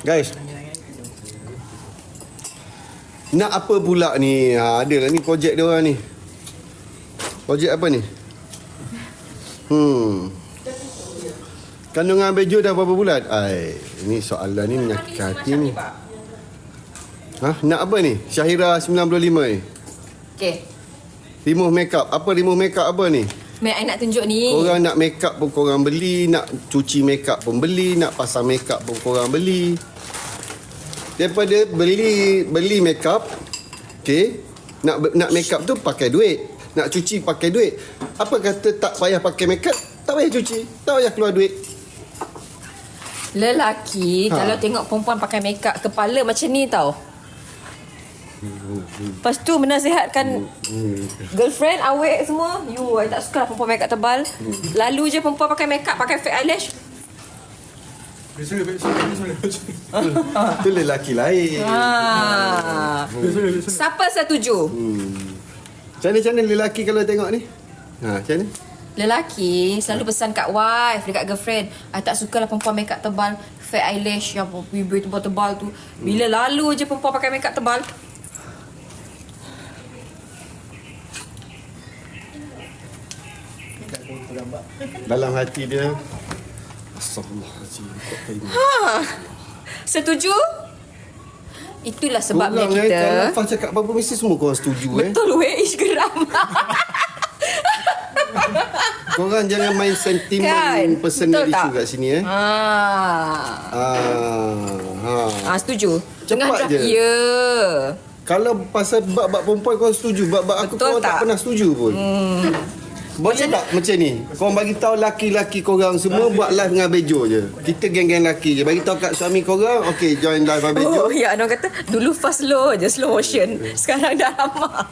Guys. Nak apa pula ni? Ha, ada lah ni projek dia orang ni. Projek apa ni? Hmm. Kandungan bejo dah berapa bulan? Ai, ni soalan ni menyakitkan hati ni. Ha, nak apa ni? Syahira 95 ni. Okay. Remove makeup. Apa remove makeup apa ni? I nak tunjuk ni. Korang nak makeup pun korang beli, nak cuci makeup pun beli, nak pasang makeup pun korang beli. Daripada beli beli makeup, okey, nak nak makeup tu pakai duit, nak cuci pakai duit. Apa kata tak payah pakai makeup, tak payah cuci, tak payah keluar duit. Lelaki Ha. kalau tengok perempuan pakai makeup kepala macam ni tau. Lepas tu menasihatkan girlfriend, awek semua. You, I tak suka lah perempuan makeup tebal. Lalu je perempuan pakai makeup, pakai fake eyelash. Tu lelaki lain. Ha. Siapa setuju? Macam mana, macam mana lelaki kalau tengok ni? Ha, macam mana? Lelaki selalu pesan kat wife, dekat girlfriend. I tak suka lah perempuan makeup tebal, fake eyelash yang bibir tebal-tebal tu. Bila lalu je perempuan pakai makeup tebal, Dalam hati dia Astagfirullahaladzim Kau kena ha. Setuju? Itulah sebabnya Korang, eh, kita Kalau Fah cakap apa-apa Mesti semua korang setuju eh Betul weh Ish geram Korang jangan main sentimen Kan? Personal Betul tak? issue kat sini eh ha. Ah, ha. ha setuju Tengah Cepat draft je. Ya Kalau pasal bab-bab perempuan Korang setuju Bab-bab aku korang tak? tak? pernah setuju pun hmm. Boleh tak? Macam ni. Korang bagi tahu laki-laki korang semua Buat live dengan Bejo je. Kita geng-geng laki je. Bagi tahu kat suami korang Okay join live dengan Bejo. Oh ya Orang kata Dulu fast slow je Slow motion. Sekarang dah lama.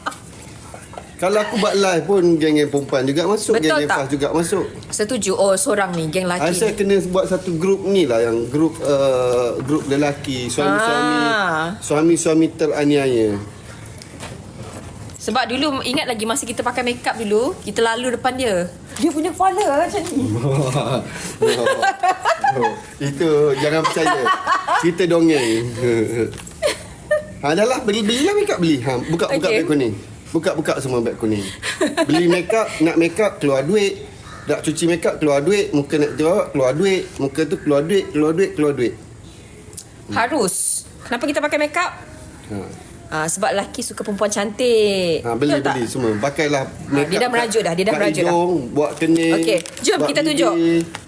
Kalau aku buat live pun Geng-geng perempuan juga masuk Betul Geng-geng tak? Fas juga masuk. Setuju. Oh seorang ni Geng laki Saya kena buat satu grup ni lah yang grup uh, grup lelaki suami-suami Ah. suami-suami teraniaya. Sebab dulu Ingat lagi Masa kita pakai makeup dulu Kita lalu depan dia Dia punya kepala macam ni itu jangan percaya. Kita dongeng. ha dah lah beli belilah makeup beli. Ha buka buka Okay. beg kuning. Buka buka semua beg kuning. Beli makeup nak makeup keluar duit. Nak cuci makeup keluar duit, muka nak jawab keluar duit, muka tu keluar duit, keluar duit, keluar duit. Harus Kenapa kita pakai makeup? Ha. Ah, sebab lelaki suka perempuan cantik. Ha, beli Betul tak? beli semua. Pakailah dia dah merajuk dah, dia dah merajuk dah. hidung, buat kening. Okey, jom kita tunjuk.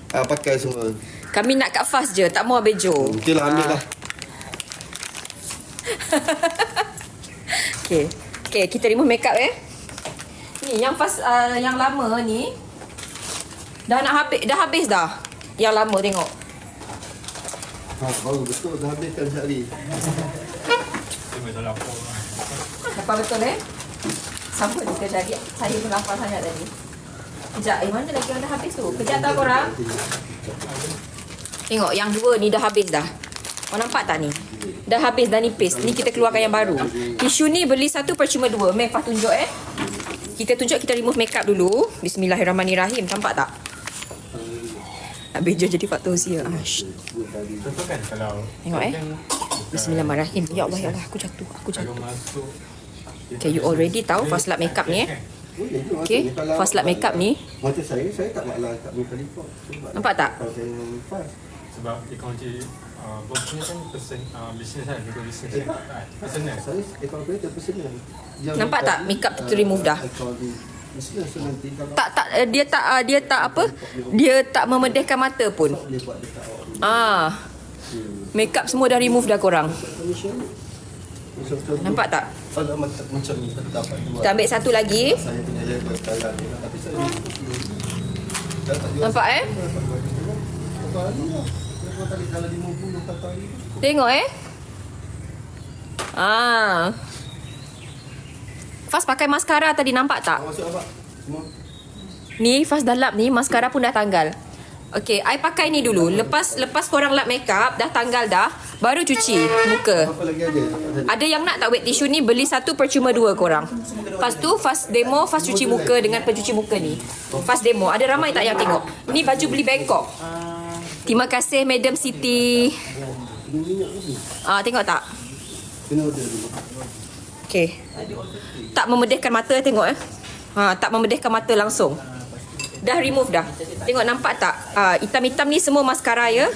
Ha, pakai semua. Kami nak kat fast je, tak mau bejo. Okey lah ambil Ah. lah. Okey. Okey, kita remove makeup eh. Ni yang fast uh, yang lama ni dah nak habis dah habis dah. Yang lama tengok. Ha, baru betul dah habiskan sehari. Lapar betul eh? Ni kerja dia? Saya pun lapar sangat tadi. Kejap, eh mana lagi yang dah habis tu? Kejap tak korang? Tengok, yang dua ni dah habis dah. Kau nampak tak ni? Dah habis dah nipis. Ni kita keluarkan yang baru. Tisu ni beli satu percuma dua. Meh, Fah tunjuk eh. Kita tunjuk, kita remove makeup dulu. Bismillahirrahmanirrahim. Nampak tak? Habis je jadi Faktor Usia. Betul kan Tengok eh. Bismillahirrahmanirrahim. Ya Allah, ya Allah. Aku jatuh. Aku jatuh. Okay, you already tahu fast lap makeup ni eh. Okay, fast lap makeup ni. Macam saya, saya tak buat lah kat muka lipat. Nampak tak? Kalau saya fast. sebab ekonomi uh, kan person uh, business kan business kan personal Saya personal. Nampak tak makeup tu uh, remove dah? kalau Tak tak eh, dia tak ah, dia tak apa? Dia tak memedihkan mata pun. Ah. Makeup semua dah remove dah korang. Nampak tak? Kalau macam macam ni tak dapat jual. Kita ambil satu lagi. Saya punya. Tapi saya. Nampak eh? Lah. Kalau tadi kalau 50 satu hari. Tengok eh. Ah. Fast pakai maskara tadi nampak tak? Ni Fast dah lap ni, maskara pun dah tanggal. Okay, I pakai ni dulu. Lepas lepas korang lap makeup, dah tanggal dah, baru cuci muka. Apa lagi ada? Ada yang nak tak wet tissue ni beli satu percuma dua korang. Lepas tu fast demo, fast cuci muka dengan pencuci muka ni. Fast demo. Ada ramai tak yang tengok? Ni baju beli Bangkok. Terima kasih Madam Siti. Ah tengok tak? Okay. Tak memedihkan mata tengok eh. Ha, tak memedihkan mata langsung. Dah remove dah. Tengok nampak tak? Ah, hitam-hitam ni semua maskara ya.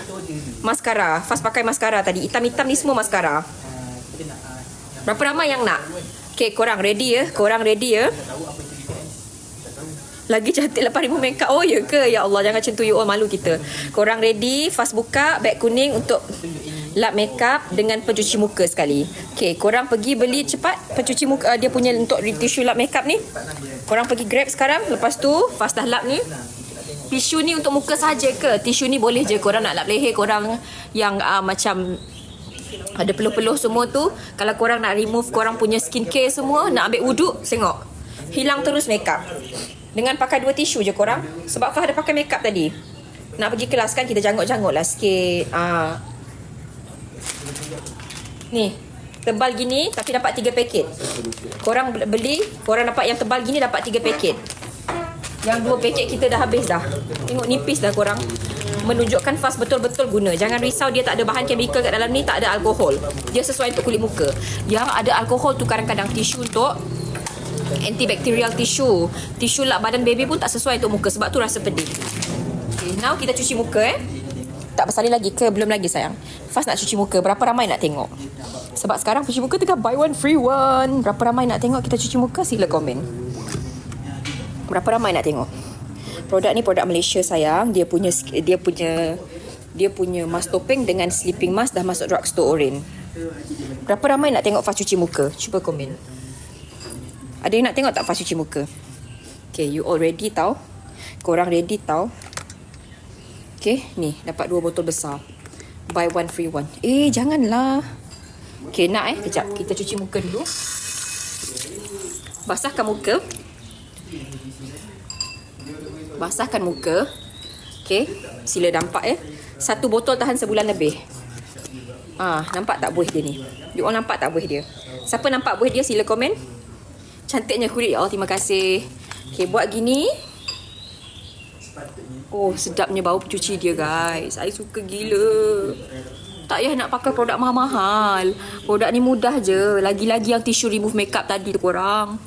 Maskara. Fast pakai maskara tadi. Hitam-hitam ni semua maskara. Berapa ramai yang nak? Okay, korang ready ya? Korang ready ya? Lagi cantik lepas remove makeup. Oh ya ke? Ya Allah, jangan macam tu. You all malu kita. Korang ready? Fast buka beg kuning untuk lap makeup dengan pencuci muka sekali. Okay, korang pergi beli cepat pencuci muka. Uh, dia punya untuk tisu lap makeup ni. Korang pergi grab sekarang. Lepas tu, fast dah lap ni. Tisu ni untuk muka saja ke? Tisu ni boleh je korang nak lap leher korang yang uh, macam ada peluh-peluh semua tu. Kalau korang nak remove korang punya skincare semua, nak ambil wuduk, tengok. Hilang terus makeup. Dengan pakai dua tisu je korang. Sebab Fah ada pakai makeup tadi. Nak pergi kelas kan kita janggut-janggut lah sikit. Ah. Ni. Tebal gini tapi dapat tiga paket. Korang beli, korang dapat yang tebal gini dapat tiga paket. Yang dua paket kita dah habis dah. Tengok nipis dah korang. Menunjukkan fast betul-betul guna. Jangan risau dia tak ada bahan chemical kat dalam ni, tak ada alkohol. Dia sesuai untuk kulit muka. Yang ada alkohol tu kadang-kadang tisu untuk antibacterial tisu. Tisu lap badan baby pun tak sesuai untuk muka sebab tu rasa pedih. Okay, now kita cuci muka eh. Tak bersalin lagi ke? Belum lagi sayang. Fast nak cuci muka. Berapa ramai nak tengok? Sebab sekarang cuci muka tengah buy one free one. Berapa ramai nak tengok kita cuci muka? Sila komen. Berapa ramai nak tengok? Produk ni produk Malaysia sayang. Dia punya dia punya dia punya mask topeng dengan sleeping mask dah masuk drugstore Orin. Berapa ramai nak tengok Fast cuci muka? Cuba komen. Ada yang nak tengok tak Fast cuci muka? Okay, you all ready tau? Korang ready tau? Okay, ni dapat dua botol besar. Buy one free one. Eh, janganlah. Okay, nak eh? Kejap, kita cuci muka dulu. Basahkan muka. Basahkan muka. Okay, sila nampak eh. Satu botol tahan sebulan lebih. Ah, nampak tak buih dia ni? You all nampak tak buih dia? Siapa nampak buih dia sila komen. Cantiknya kulit ya Allah, terima kasih. Okay, buat gini. Oh, sedapnya bau pencuci dia guys. I suka gila. Tak payah nak pakai produk mahal-mahal. Produk ni mudah je. Lagi-lagi yang tisu remove makeup tadi tu korang.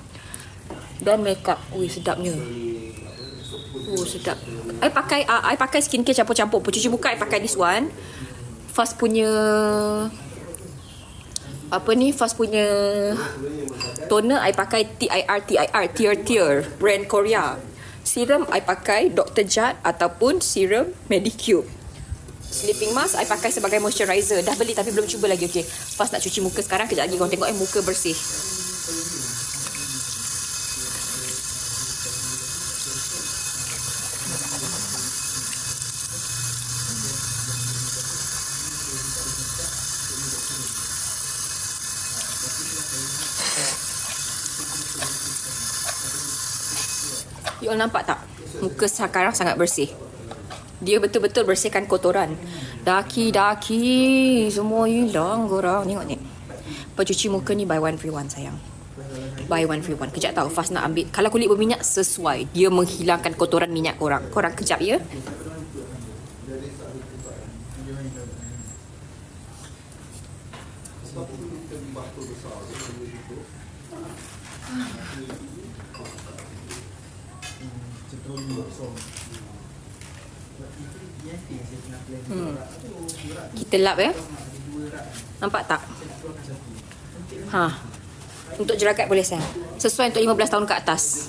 Dan makeup. Ui, sedapnya. Oh, sedap. I pakai uh, I pakai skincare campur-campur. Pencuci muka I pakai this one. Fast punya apa ni Fast punya toner I pakai TIR TIR Tear Tear brand Korea. Serum I pakai Dr. Jart ataupun serum Medicube. Sleeping mask I pakai sebagai moisturizer. Dah beli tapi belum cuba lagi. Okay. Fast nak cuci muka sekarang. Kejap lagi korang tengok eh muka bersih. You all nampak tak? Muka sekarang sangat bersih. Dia betul-betul bersihkan kotoran. Daki-daki semua hilang korang. Tengok ni. Pencuci muka ni buy one free one sayang. Buy one free one. Kejap tahu Fast nak ambil. Kalau kulit berminyak sesuai. Dia menghilangkan kotoran minyak korang. Korang kejap ya. Hmm. Kita lap ya. Nampak tak? Ha. Untuk jeragat boleh saya. Sesuai untuk 15 tahun ke atas.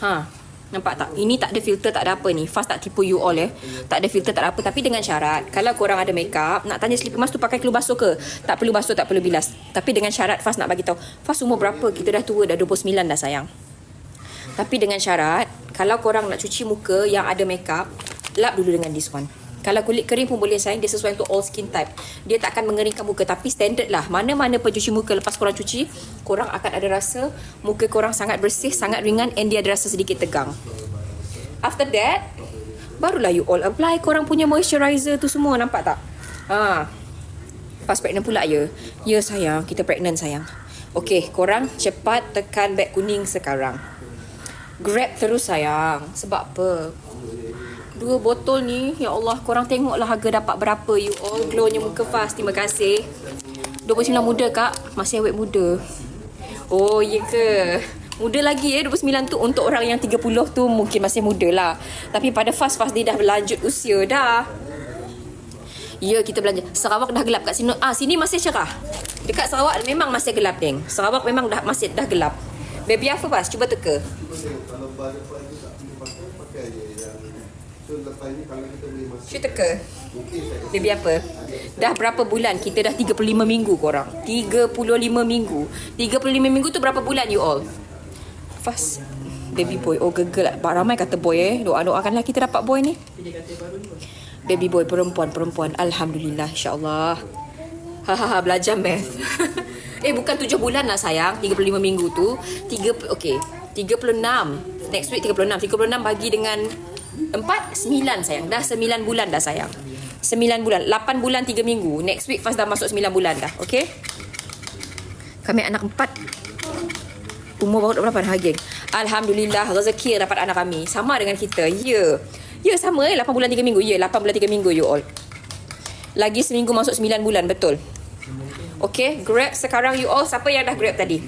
Ha. Nampak tak? Ini tak ada filter, tak ada apa ni. Fast tak tipu you all eh. Tak ada filter, tak ada apa. Tapi dengan syarat, kalau korang ada makeup, nak tanya sleeping mask tu pakai keluar basuh ke? Tak perlu basuh, tak perlu bilas. Tapi dengan syarat, Fast nak bagi tahu. Fast umur berapa? Kita dah tua, dah 29 dah sayang. Tapi dengan syarat, kalau korang nak cuci muka yang ada makeup, lap dulu dengan this one. Kalau kulit kering pun boleh sayang, dia sesuai untuk all skin type. Dia tak akan mengeringkan muka tapi standard lah. Mana-mana pencuci muka lepas korang cuci, korang akan ada rasa muka korang sangat bersih, sangat ringan and dia ada rasa sedikit tegang. After that, barulah you all apply korang punya moisturizer tu semua, nampak tak? Ha. Pas pregnant pula ya. Ya sayang, kita pregnant sayang. Okay, korang cepat tekan beg kuning sekarang. Grab terus sayang. Sebab apa? Dua botol ni, ya Allah, korang tengoklah harga dapat berapa you all. Glownya muka fast, terima kasih. 29 muda kak, masih awet muda. Oh, ya ke? Muda lagi eh 29 tu untuk orang yang 30 tu mungkin masih muda lah. Tapi pada fast-fast dia dah berlanjut usia dah. Ya, kita belanja. Sarawak dah gelap kat sini. Ah, sini masih cerah. Dekat Sarawak memang masih gelap, Deng. Sarawak memang dah masih dah gelap. Baby apa, Fas? Cuba teka. Kalau pada pagi tak perlu pakai, pakai je yang So lepas ni kalau kita boleh masuk Cuba teka. Mungkin saya Baby apa? Dah berapa bulan? Kita dah 35 minggu korang. 35 minggu. 35 minggu tu berapa bulan you all? Fast. Baby boy. Oh gegel lah. Ramai kata boy eh. Doa-doakanlah kita dapat boy ni. Baby boy perempuan-perempuan. Alhamdulillah insyaAllah. Hahaha belajar math. eh bukan 7 bulan lah sayang. 35 minggu tu. 3, okay. 36. Next week 36. 36 bagi dengan 4, 9 sayang. Dah 9 bulan dah sayang. 9 bulan. 8 bulan 3 minggu. Next week Faz dah masuk 9 bulan dah. Okay? Kami anak empat. Umur baru berapa dah Haging? Alhamdulillah rezeki dapat anak kami. Sama dengan kita. Ya. Ya sama eh 8 bulan 3 minggu. Ya 8 bulan 3 minggu you all. Lagi seminggu masuk 9 bulan betul. Okay, grab sekarang you all siapa yang dah grab tadi?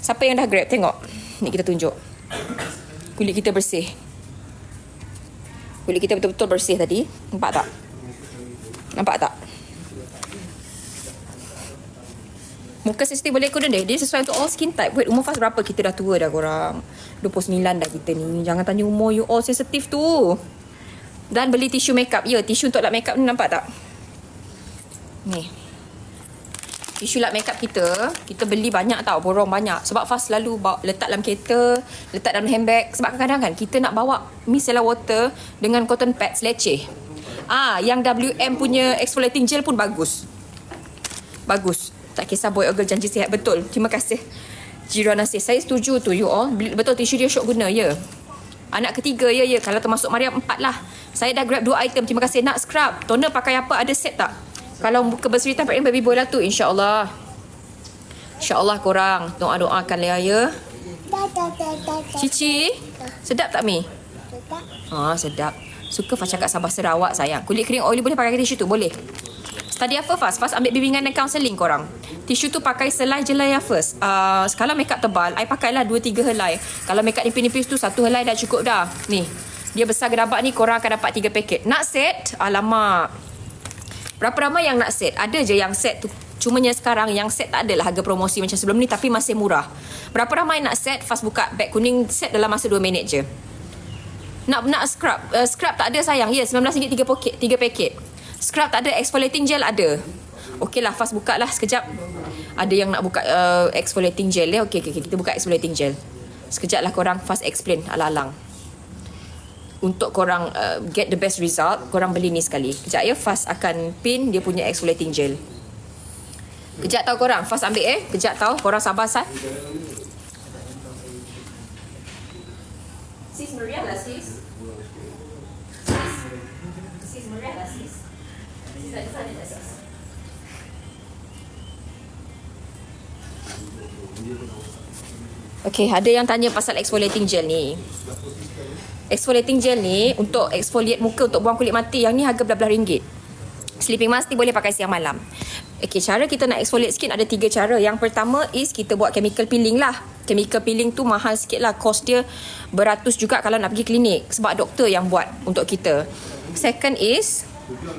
Siapa yang dah grab? Tengok. Ni kita tunjuk. Kulit kita bersih. Kulit kita betul-betul bersih tadi. Nampak tak? Nampak tak? Muka sensitif boleh ikut deh. Dia sesuai untuk all skin type. Wait, umur fast berapa? Kita dah tua dah korang. 29 dah kita ni. Jangan tanya umur you all sensitif tu. Dan beli tisu makeup. Ya, tisu untuk lap makeup ni nampak tak? Ni. Tisu lap makeup kita, kita beli banyak tau, borong banyak. Sebab fast selalu bawa, letak dalam kereta, letak dalam handbag. Sebab kadang-kadang kan kita nak bawa micellar water dengan cotton pads leceh. Ah, yang WM punya exfoliating gel pun bagus. Bagus. Tak kisah boy or girl janji sihat betul. Terima kasih. Jira Nasir. Saya setuju tu you all. Betul tisu dia syok guna ya. Anak ketiga ya ya. Kalau termasuk Mariam empat lah. Saya dah grab dua item. Terima kasih. Nak scrub. Toner pakai apa? Ada set tak? Kalau buka berseritan pakai baby boy lah tu. InsyaAllah. InsyaAllah korang. Doa-doakan lah ya. Cici. Sedap tak Mi? Ah sedap. Suka Fah cakap Sabah Sarawak sayang. Kulit kering oily boleh pakai tisu tu? Boleh. Study apa Fas? Fas ambil bimbingan dan counselling korang. Tisu tu pakai selai jelai ya first. Uh, kalau makeup tebal, I pakailah 2-3 helai. Kalau makeup nipis-nipis tu, satu helai dah cukup dah. Ni. Dia besar gerabak ni, korang akan dapat 3 paket. Nak set? Alamak. Berapa ramai yang nak set? Ada je yang set tu. Cumanya sekarang yang set tak adalah harga promosi macam sebelum ni tapi masih murah. Berapa ramai nak set? Fast buka beg kuning set dalam masa 2 minit je. Nak nak scrub. Uh, scrub tak ada sayang. Ya, yeah, RM19 3 paket. 3 paket. Scrub tak ada, exfoliating gel ada. Okey lah, fast buka lah sekejap. Ada yang nak buka uh, exfoliating gel ya. Okey, okay, okay, kita buka exfoliating gel. Sekejap lah korang fast explain alang-alang. Untuk korang uh, get the best result, korang beli ni sekali. Kejap ya, fast akan pin dia punya exfoliating gel. Kejap tau korang, fast ambil eh. Kejap tau, korang sabar sat. Sis Maria lah sis. Sis. Sis Maria lah sis. Sis ada sana tak sis? Okay, ada yang tanya pasal exfoliating gel ni. Exfoliating gel ni untuk exfoliate muka untuk buang kulit mati. Yang ni harga belah-belah ringgit. Sleeping mask ni boleh pakai siang malam. Okay, cara kita nak exfoliate skin ada tiga cara. Yang pertama is kita buat chemical peeling lah. Chemical peeling tu mahal sikit lah. Cost dia beratus juga kalau nak pergi klinik. Sebab doktor yang buat untuk kita. Second is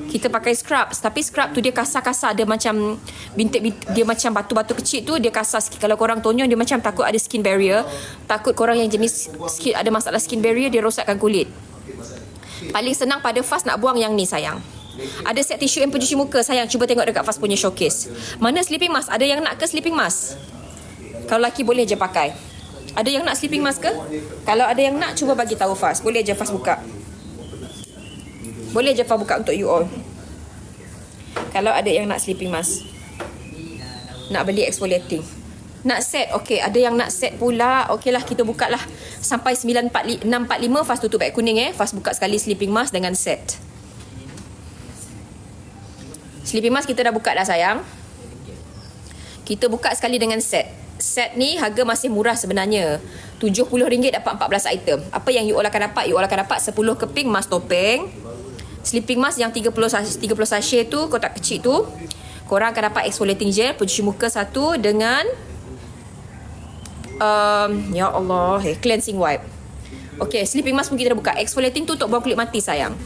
kita pakai scrub tapi scrub tu dia kasar-kasar. Dia macam bintik-bintik dia macam batu-batu kecil tu dia kasar sikit. Kalau korang tonyon dia macam takut ada skin barrier. Takut korang yang jenis skin ada masalah skin barrier dia rosakkan kulit. Paling senang pada fast nak buang yang ni sayang. Ada set tisu yang pencuci muka sayang. Cuba tengok dekat fast punya showcase. Mana sleeping mask? Ada yang nak ke sleeping mask? Kalau laki boleh je pakai. Ada yang nak sleeping mask ke? Kalau ada yang nak cuba bagi tahu fast boleh je fast buka boleh je buka untuk you all. Kalau ada yang nak sleeping mask. Nak beli exfoliating. Nak set, okay. Ada yang nak set pula. Okay lah, kita buka lah. Sampai 945, 645, Fast tutup beg kuning eh. Fast buka sekali sleeping mask dengan set. Sleeping mask kita dah buka dah sayang. Kita buka sekali dengan set. Set ni harga masih murah sebenarnya. RM70 dapat 14 item. Apa yang you all akan dapat? You all akan dapat 10 keping mask topeng. Sleeping mask yang 30 sachet, 30 sachet tu, kotak kecil tu. Korang akan dapat exfoliating gel, pencuci muka satu dengan um, ya Allah, eh, cleansing wipe. Okay, sleeping mask pun kita dah buka. Exfoliating tu untuk buang kulit mati sayang.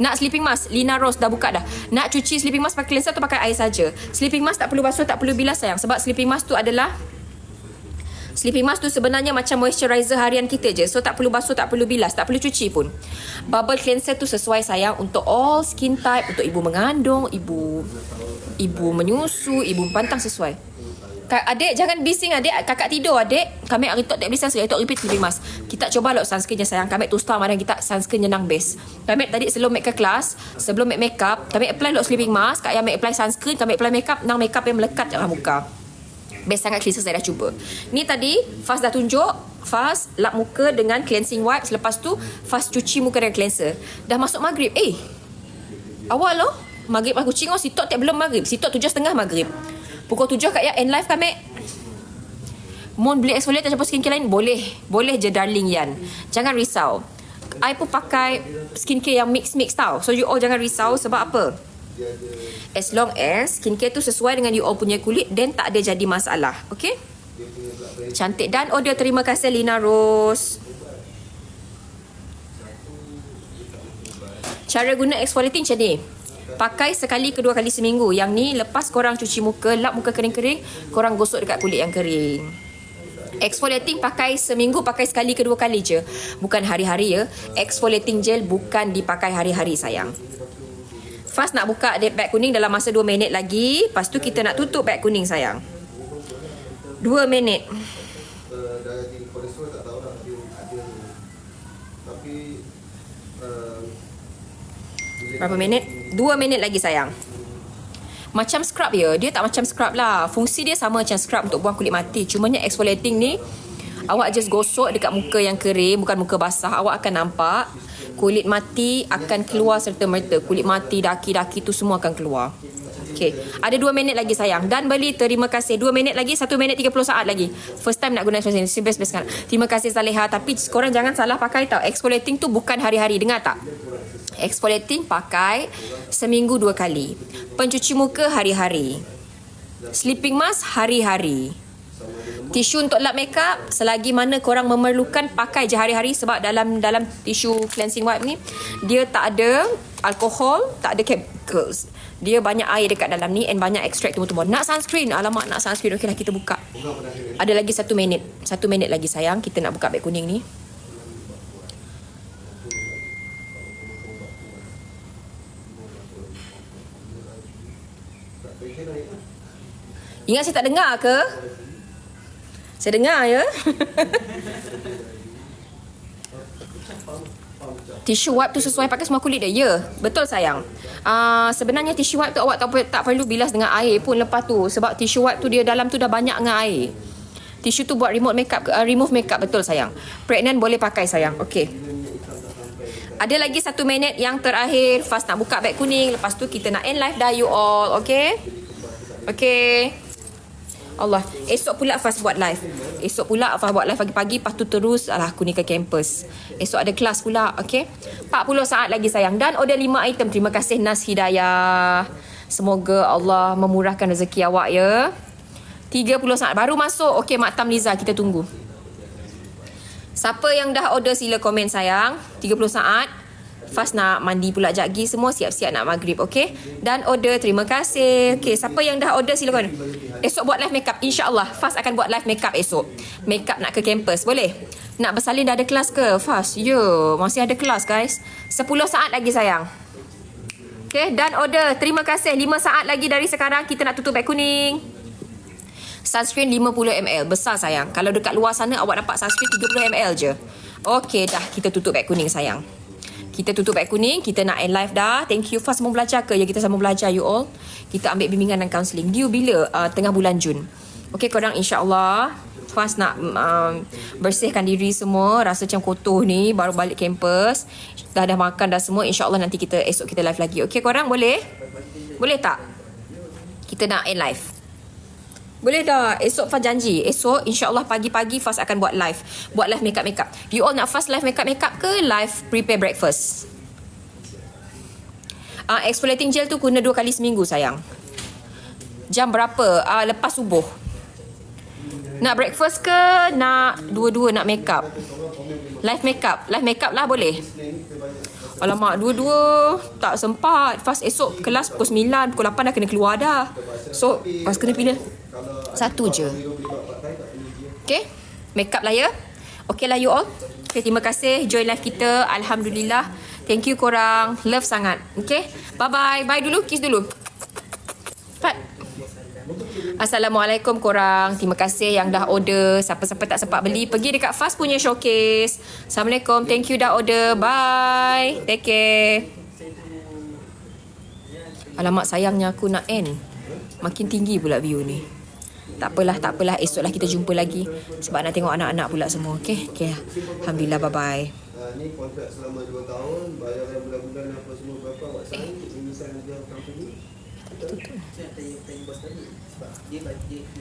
Nak sleeping mask, Lina Rose dah buka dah. Nak cuci sleeping mask pakai cleanser atau pakai air saja. Sleeping mask tak perlu basuh, tak perlu bilas sayang. Sebab sleeping mask tu adalah Sleeping mask tu sebenarnya macam moisturizer harian kita je. So tak perlu basuh, tak perlu bilas, tak perlu cuci pun. Bubble cleanser tu sesuai sayang untuk all skin type, untuk ibu mengandung, ibu ibu menyusu, ibu pantang sesuai. Kak, adik jangan bising adik. Kakak tidur adik. Kami hari tu tak beli sunscreen tak repeat sleeping mask. Kita coba lah sunscreen je sayang. Kami tu star mana kita sunscreen jenang base. Kami tadi sebelum make ke kelas sebelum make makeup kami apply lot sleeping mask. Kak yang make apply sunscreen kami apply makeup. Nang makeup yang melekat dalam muka Best sangat cleanser saya dah cuba. Ni tadi Fast dah tunjuk Fast lap muka dengan cleansing wipes. Lepas tu Fast cuci muka dengan cleanser. Dah masuk maghrib. Eh. Awal loh. Maghrib aku kucing oh sitok tak belum maghrib. Sitok tujuh setengah maghrib. Pukul tujuh kat ya end live kami. Mon beli exfoliator campur skincare lain boleh. Boleh je darling Yan. Jangan risau. I pun pakai skincare yang mix-mix tau. So you all jangan risau sebab apa? As long as skincare tu sesuai dengan you all punya kulit then tak ada jadi masalah. Okay? Cantik dan order terima kasih Lina Rose. Cara guna exfoliating macam ni. Pakai sekali kedua kali seminggu. Yang ni lepas korang cuci muka, lap muka kering-kering, korang gosok dekat kulit yang kering. Exfoliating pakai seminggu pakai sekali kedua kali je. Bukan hari-hari ya. Exfoliating gel bukan dipakai hari-hari sayang. Fast nak buka beg kuning dalam masa 2 minit lagi. Lepas tu kita nak tutup beg kuning sayang. 2 minit. Berapa minit? 2 minit lagi sayang. Macam scrub ya. Dia tak macam scrub lah. Fungsi dia sama macam scrub untuk buang kulit mati. Cumanya exfoliating ni awak just gosok dekat muka yang kering bukan muka basah. Awak akan nampak kulit mati akan keluar serta merta. Kulit mati, daki-daki tu semua akan keluar. Okay. Ada 2 minit lagi sayang. Dan beli terima kasih. 2 minit lagi, 1 minit 30 saat lagi. First time nak guna exfoliating. Si best-best kan. Terima kasih Saleha. Tapi korang jangan salah pakai tau. Exfoliating tu bukan hari-hari. Dengar tak? Exfoliating pakai seminggu dua kali. Pencuci muka hari-hari. Sleeping mask hari-hari. Tisu untuk lap makeup selagi mana korang memerlukan pakai je hari-hari sebab dalam dalam tisu cleansing wipe ni dia tak ada alkohol, tak ada chemicals. Dia banyak air dekat dalam ni and banyak extract tumbuh-tumbuh. Nak sunscreen? Alamak nak sunscreen. Okeylah kita buka. Ada lagi satu minit. Satu minit lagi sayang. Kita nak buka beg kuning ni. Ingat saya tak dengar ke? Saya dengar ya. Tisu wipe tu sesuai pakai semua kulit dia. Ya, betul sayang. Uh, sebenarnya tisu wipe tu awak tak, tak perlu bilas dengan air pun lepas tu. Sebab tisu wipe tu dia dalam tu dah banyak dengan air. Tisu tu buat remote makeup, uh, remove makeup betul sayang. Pregnant boleh pakai sayang. Okay. Ada lagi satu minit yang terakhir. Fast nak buka beg kuning. Lepas tu kita nak end live dah you all. Okay. Okay. Allah. Esok pula Fast buat live. Esok pula Fast buat live pagi-pagi. Lepas tu terus alah aku ni ke kampus. Esok ada kelas pula. Okay. 40 saat lagi sayang. Dan order 5 item. Terima kasih Nas Hidayah. Semoga Allah memurahkan rezeki awak ya. 30 saat. Baru masuk. Okay Mak Tam Liza. Kita tunggu. Siapa yang dah order sila komen sayang. 30 saat. Fast nak mandi pula jap. Lagi semua siap-siap nak maghrib okey? Dan order terima kasih. Okey siapa yang dah order silakan. Esok buat live makeup. Insyaallah Fast akan buat live makeup esok. Makeup nak ke kampus boleh? Nak bersalin dah ada kelas ke? Fast ya masih ada kelas guys. 10 saat lagi sayang. Okey dan order. Terima kasih. 5 saat lagi dari sekarang kita nak tutup beg kuning. Sunscreen 50ml Besar sayang. Kalau dekat luar sana Awak dapat sunscreen 30ml je. Okey dah. Kita tutup beg kuning sayang kita tutup beg kuning Kita nak end live dah. Thank you Fast mau belajar ke? Ya kita sama belajar you all. Kita ambil bimbingan dan counselling. Due bila? Uh, tengah bulan Jun. Okay korang insyaAllah Fast nak um, bersihkan diri semua. Rasa macam kotor ni Baru balik kampus. Dah dah makan dah semua. InsyaAllah nanti kita Esok kita live lagi. Okay korang boleh? Boleh tak? Kita nak end live Boleh dah. Esok Faz janji. Esok insyaAllah pagi-pagi Faz akan buat live. Buat live makeup-makeup. You all nak Faz live makeup-makeup ke live prepare breakfast? Ah, uh, exfoliating gel tu guna dua kali seminggu sayang. Jam berapa? Ah, uh, lepas subuh. Nak breakfast ke nak dua-dua nak makeup? Live makeup. Live makeup lah boleh. Alamak, dua-dua tak sempat. Fast esok kelas pukul 9, pukul 8 dah kena keluar dah. So, Fast kena pilih satu je. Okay? Makeup lah ya. Okay lah you all. Okay, terima kasih join live kita. Alhamdulillah. Thank you korang. Love sangat. Okay? Bye-bye. Bye dulu. Kiss dulu. Cepat. Assalamualaikum korang. Terima kasih yang dah order. Siapa-siapa tak sempat beli, pergi dekat Fast punya showcase. Assalamualaikum. Thank you dah order. Bye. Take care. Alamak sayangnya aku nak end. Makin tinggi pula view ni. Tak apalah, tak apalah. Esoklah kita jumpa lagi. Sebab nak tengok anak-anak pula semua. Okay? Okay. Alhamdulillah. Bye-bye. Ni kontrak selama 2 tahun, bayaran bulan-bulan apa semua berapa awak sign, ini sign dia company. Saya nak tanya, tanya